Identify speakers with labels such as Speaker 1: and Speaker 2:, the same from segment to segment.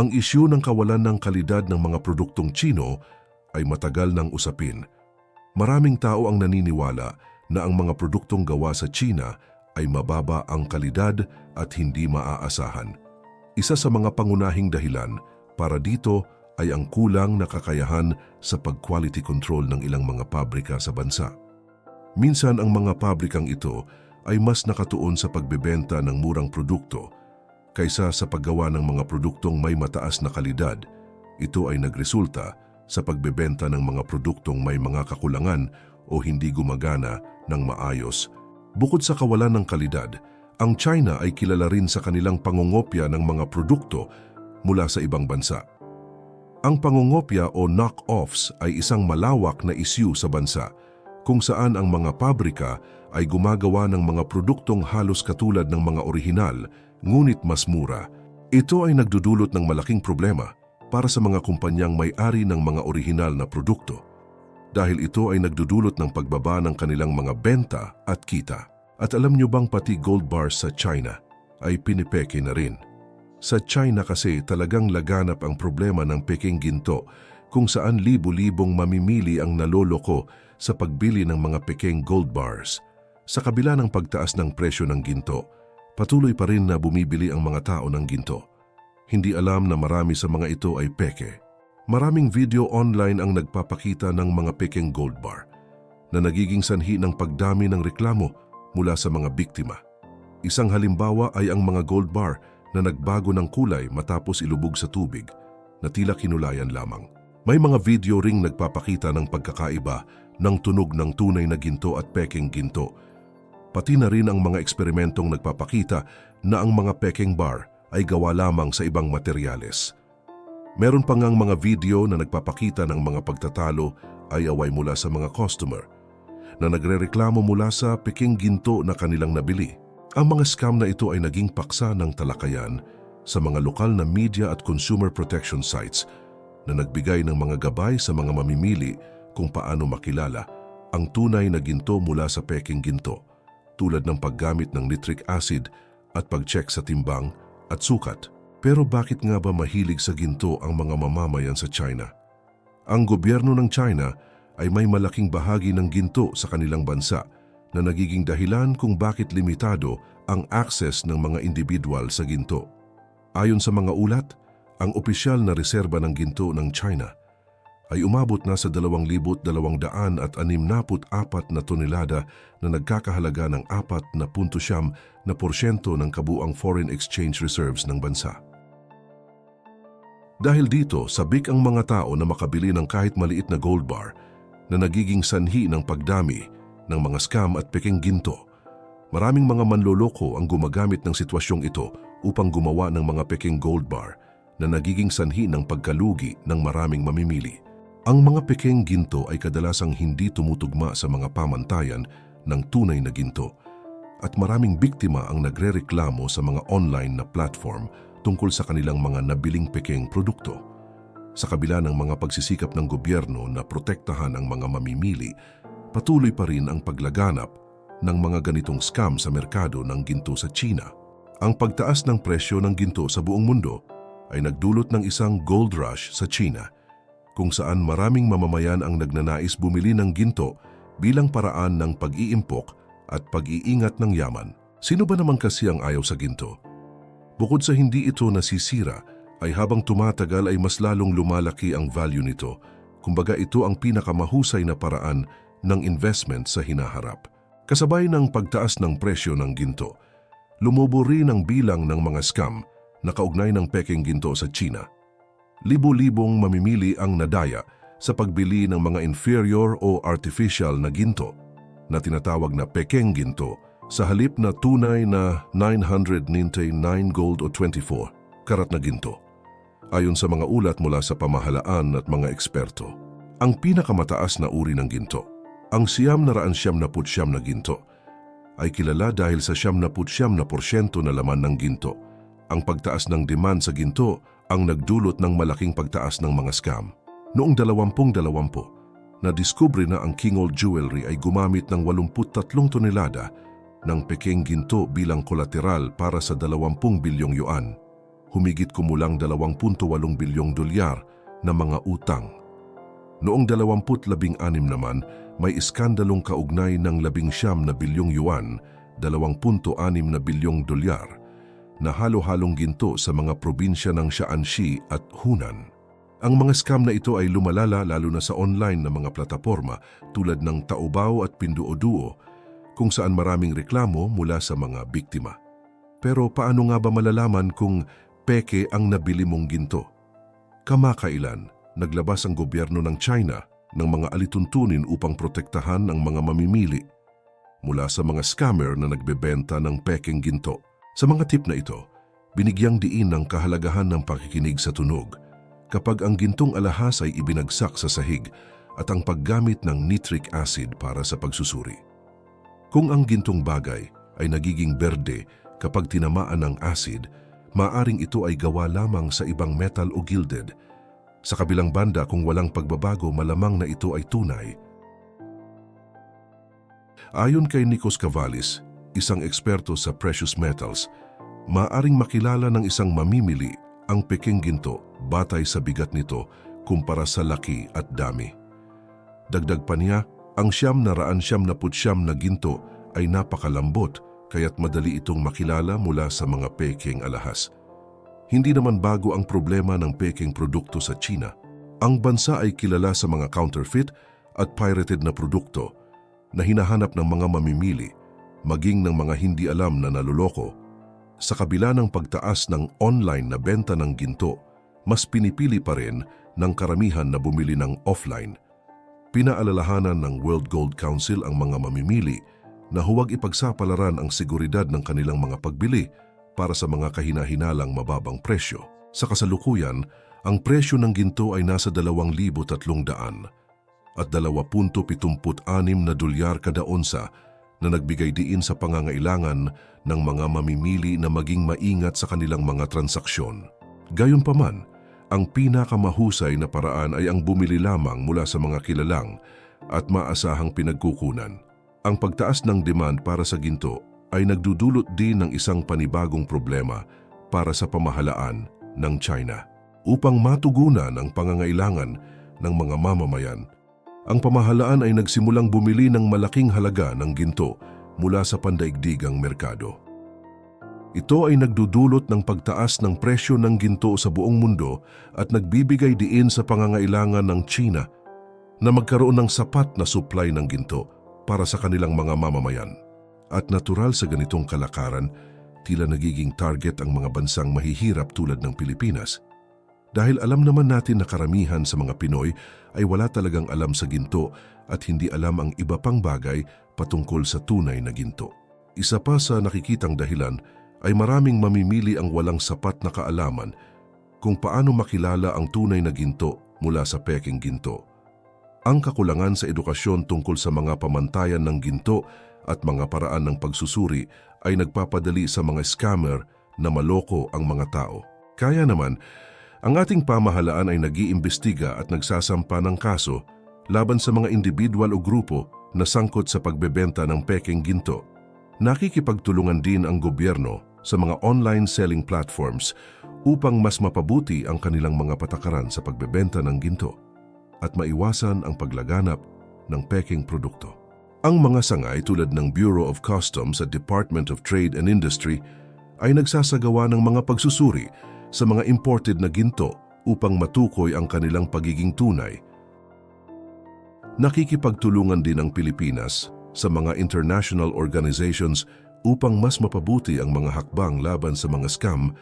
Speaker 1: Ang isyu ng kawalan ng kalidad ng mga produktong Chino ay matagal ng usapin. Maraming tao ang naniniwala na ang mga produktong gawa sa China ay mababa ang kalidad at hindi maaasahan. Isa sa mga pangunahing dahilan para dito ay ang kulang na kakayahan sa pag-quality control ng ilang mga pabrika sa bansa. Minsan ang mga pabrikang ito ay mas nakatuon sa pagbebenta ng murang produkto kaysa sa paggawa ng mga produktong may mataas na kalidad. Ito ay nagresulta sa pagbebenta ng mga produktong may mga kakulangan o hindi gumagana ng maayos. Bukod sa kawalan ng kalidad, ang China ay kilala rin sa kanilang pangungopya ng mga produkto mula sa ibang bansa. Ang pangungopya o knock-offs ay isang malawak na isyu sa bansa kung saan ang mga pabrika ay gumagawa ng mga produktong halos katulad ng mga orihinal ngunit mas mura. Ito ay nagdudulot ng malaking problema para sa mga kumpanyang may-ari ng mga orihinal na produkto dahil ito ay nagdudulot ng pagbaba ng kanilang mga benta at kita. At alam nyo bang pati gold bars sa China ay pinipeke na rin? Sa China kasi talagang laganap ang problema ng peking ginto kung saan libo-libong mamimili ang naloloko sa pagbili ng mga peking gold bars. Sa kabila ng pagtaas ng presyo ng ginto, patuloy pa rin na bumibili ang mga tao ng ginto. Hindi alam na marami sa mga ito ay peke. Maraming video online ang nagpapakita ng mga peking gold bar na nagiging sanhi ng pagdami ng reklamo mula sa mga biktima. Isang halimbawa ay ang mga gold bar na nagbago ng kulay matapos ilubog sa tubig na tila kinulayan lamang. May mga video ring nagpapakita ng pagkakaiba ng tunog ng tunay na ginto at peking ginto. Pati na rin ang mga eksperimentong nagpapakita na ang mga peking bar ay gawa lamang sa ibang materyales. Meron pa ngang mga video na nagpapakita ng mga pagtatalo ay away mula sa mga customer na nagrereklamo mula sa peking ginto na kanilang nabili. Ang mga scam na ito ay naging paksa ng talakayan sa mga lokal na media at consumer protection sites na nagbigay ng mga gabay sa mga mamimili kung paano makilala ang tunay na ginto mula sa peking ginto tulad ng paggamit ng nitric acid at pag-check sa timbang at sukat. Pero bakit nga ba mahilig sa ginto ang mga mamamayan sa China? Ang gobyerno ng China ay may malaking bahagi ng ginto sa kanilang bansa na nagiging dahilan kung bakit limitado ang access ng mga individual sa ginto. Ayon sa mga ulat, ang opisyal na reserba ng ginto ng China ay umabot na sa 2,264 na tonelada na nagkakahalaga ng 4.9 na porsyento ng kabuang foreign exchange reserves ng bansa. Dahil dito, sabik ang mga tao na makabili ng kahit maliit na gold bar na nagiging sanhi ng pagdami ng mga scam at peking ginto. Maraming mga manloloko ang gumagamit ng sitwasyong ito upang gumawa ng mga peking gold bar na nagiging sanhi ng pagkalugi ng maraming mamimili. Ang mga peking ginto ay kadalasang hindi tumutugma sa mga pamantayan ng tunay na ginto at maraming biktima ang nagrereklamo sa mga online na platform tungkol sa kanilang mga nabiling peking produkto. Sa kabila ng mga pagsisikap ng gobyerno na protektahan ang mga mamimili, patuloy pa rin ang paglaganap ng mga ganitong scam sa merkado ng ginto sa China. Ang pagtaas ng presyo ng ginto sa buong mundo ay nagdulot ng isang gold rush sa China kung saan maraming mamamayan ang nagnanais bumili ng ginto bilang paraan ng pag-iimpok at pag-iingat ng yaman. Sino ba naman kasi ang ayaw sa ginto? Bukod sa hindi ito nasisira, ay habang tumatagal ay mas lalong lumalaki ang value nito. Kumbaga ito ang pinakamahusay na paraan ng investment sa hinaharap. Kasabay ng pagtaas ng presyo ng ginto, lumobo rin ang bilang ng mga scam na kaugnay ng peking ginto sa China. Libo-libong mamimili ang nadaya sa pagbili ng mga inferior o artificial na ginto na tinatawag na pekeng ginto sa halip na tunay na 999 gold o 24 karat na ginto. Ayon sa mga ulat mula sa pamahalaan at mga eksperto, ang pinakamataas na uri ng ginto, ang siyam na raan siyam na putsyam na ginto, ay kilala dahil sa siyam na putsyam na porsyento na laman ng ginto. Ang pagtaas ng demand sa ginto ang nagdulot ng malaking pagtaas ng mga scam. Noong 2020, nadiskubre na ang King Old Jewelry ay gumamit ng 83 tonelada ng peking ginto bilang kolateral para sa 20 bilyong yuan. humigit kumulang 2.8 bilyong dolyar na mga utang. Noong 2016 naman, may iskandalong kaugnay ng 19 na bilyong yuan, 2.6 na bilyong dolyar, na halo-halong ginto sa mga probinsya ng Shaanxi at Hunan. Ang mga scam na ito ay lumalala lalo na sa online na mga plataforma tulad ng Taobao at Pinduoduo kung saan maraming reklamo mula sa mga biktima. Pero paano nga ba malalaman kung peke ang nabili mong ginto? Kamakailan, naglabas ang gobyerno ng China ng mga alituntunin upang protektahan ang mga mamimili mula sa mga scammer na nagbebenta ng peking ginto. Sa mga tip na ito, binigyang diin ng kahalagahan ng pakikinig sa tunog kapag ang gintong alahas ay ibinagsak sa sahig at ang paggamit ng nitric acid para sa pagsusuri. Kung ang gintong bagay ay nagiging berde kapag tinamaan ng acid, maaring ito ay gawa lamang sa ibang metal o gilded. Sa kabilang banda kung walang pagbabago malamang na ito ay tunay. Ayon kay Nikos Cavalis, isang eksperto sa precious metals, maaring makilala ng isang mamimili ang peking ginto batay sa bigat nito kumpara sa laki at dami. Dagdag pa niya, ang siyam na raan siyam na putsyam na ginto ay napakalambot kaya't madali itong makilala mula sa mga peking alahas. Hindi naman bago ang problema ng peking produkto sa China. Ang bansa ay kilala sa mga counterfeit at pirated na produkto na hinahanap ng mga mamimili, maging ng mga hindi alam na naluloko sa kabila ng pagtaas ng online na benta ng ginto, mas pinipili pa rin ng karamihan na bumili ng offline. Pinaalalahanan ng World Gold Council ang mga mamimili na huwag ipagsapalaran ang seguridad ng kanilang mga pagbili para sa mga kahinahinalang mababang presyo. Sa kasalukuyan, ang presyo ng ginto ay nasa 2,300 at 20.76 na dolyar kada onsa na nagbigay diin sa pangangailangan ng mga mamimili na maging maingat sa kanilang mga transaksyon. Gayunpaman, ang pinakamahusay na paraan ay ang bumili lamang mula sa mga kilalang at maasahang pinagkukunan. Ang pagtaas ng demand para sa ginto ay nagdudulot din ng isang panibagong problema para sa pamahalaan ng China. Upang matugunan ang pangangailangan ng mga mamamayan, ang pamahalaan ay nagsimulang bumili ng malaking halaga ng ginto mula sa pandaigdigang merkado. Ito ay nagdudulot ng pagtaas ng presyo ng ginto sa buong mundo at nagbibigay diin sa pangangailangan ng China na magkaroon ng sapat na supply ng ginto para sa kanilang mga mamamayan. At natural sa ganitong kalakaran, tila nagiging target ang mga bansang mahihirap tulad ng Pilipinas – dahil alam naman natin na karamihan sa mga Pinoy ay wala talagang alam sa ginto at hindi alam ang iba pang bagay patungkol sa tunay na ginto. Isa pa sa nakikitang dahilan ay maraming mamimili ang walang sapat na kaalaman kung paano makilala ang tunay na ginto mula sa peking ginto. Ang kakulangan sa edukasyon tungkol sa mga pamantayan ng ginto at mga paraan ng pagsusuri ay nagpapadali sa mga scammer na maloko ang mga tao. Kaya naman, ang ating pamahalaan ay nag-iimbestiga at nagsasampa ng kaso laban sa mga individual o grupo na sangkot sa pagbebenta ng peking ginto. Nakikipagtulungan din ang gobyerno sa mga online selling platforms upang mas mapabuti ang kanilang mga patakaran sa pagbebenta ng ginto at maiwasan ang paglaganap ng peking produkto. Ang mga sangay tulad ng Bureau of Customs at Department of Trade and Industry ay nagsasagawa ng mga pagsusuri sa mga imported na ginto upang matukoy ang kanilang pagiging tunay. Nakikipagtulungan din ang Pilipinas sa mga international organizations upang mas mapabuti ang mga hakbang laban sa mga scam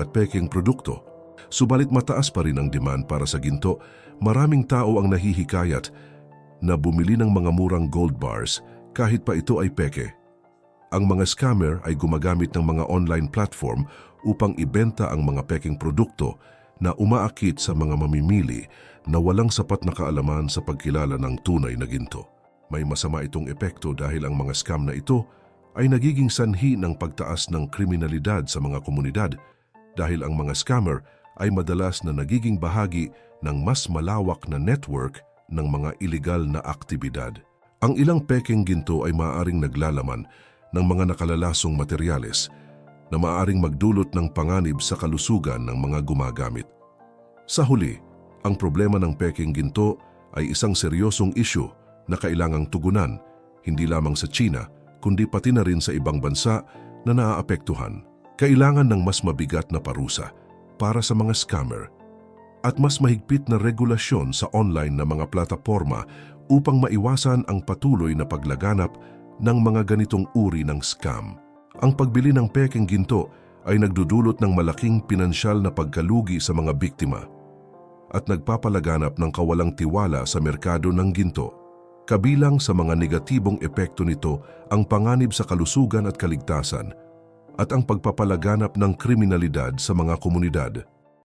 Speaker 1: at peking produkto. Subalit mataas pa rin ang demand para sa ginto, maraming tao ang nahihikayat na bumili ng mga murang gold bars kahit pa ito ay peke. Ang mga scammer ay gumagamit ng mga online platform upang ibenta ang mga peking produkto na umaakit sa mga mamimili na walang sapat na kaalaman sa pagkilala ng tunay na ginto. May masama itong epekto dahil ang mga scam na ito ay nagiging sanhi ng pagtaas ng kriminalidad sa mga komunidad dahil ang mga scammer ay madalas na nagiging bahagi ng mas malawak na network ng mga ilegal na aktibidad. Ang ilang peking ginto ay maaaring naglalaman ng mga nakalalasong materyales na maaring magdulot ng panganib sa kalusugan ng mga gumagamit. Sa huli, ang problema ng peking ginto ay isang seryosong isyu na kailangang tugunan hindi lamang sa China kundi pati na rin sa ibang bansa na naaapektuhan. Kailangan ng mas mabigat na parusa para sa mga scammer at mas mahigpit na regulasyon sa online na mga plataporma upang maiwasan ang patuloy na paglaganap ng mga ganitong uri ng scam. Ang pagbili ng peking ginto ay nagdudulot ng malaking pinansyal na pagkalugi sa mga biktima at nagpapalaganap ng kawalang tiwala sa merkado ng ginto. Kabilang sa mga negatibong epekto nito ang panganib sa kalusugan at kaligtasan at ang pagpapalaganap ng kriminalidad sa mga komunidad.